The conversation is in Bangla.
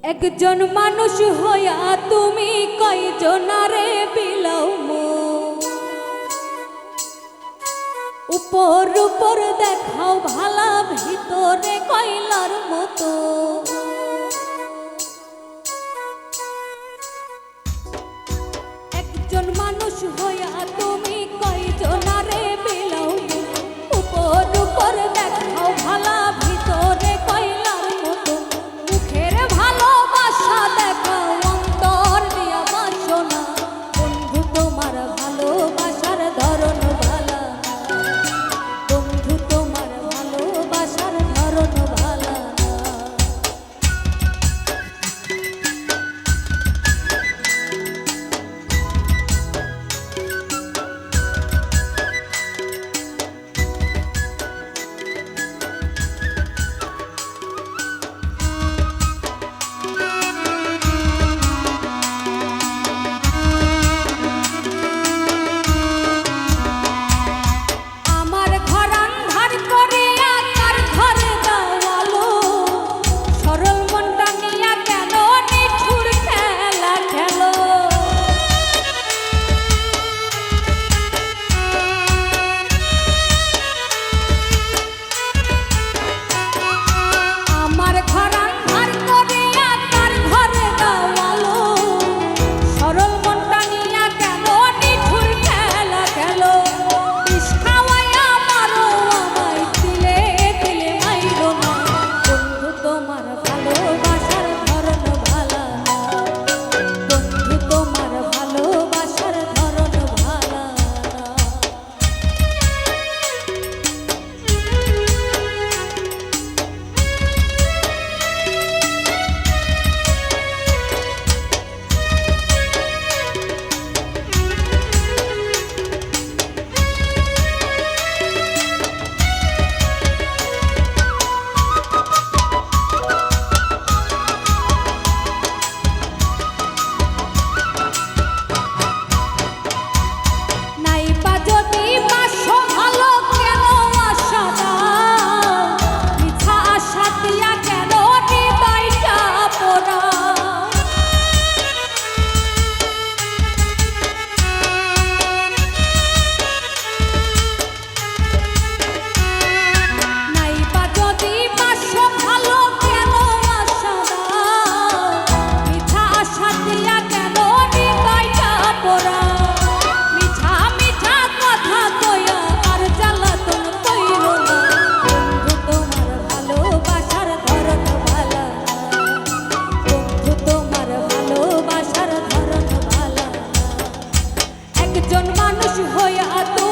একজন মানুষ হইয়া তুমি কয়জনারে বিলাও মুখ? উপর উপর দেখাও ভালা ভিতরে কয়লার মতো একজন মানুষ হইয়া তো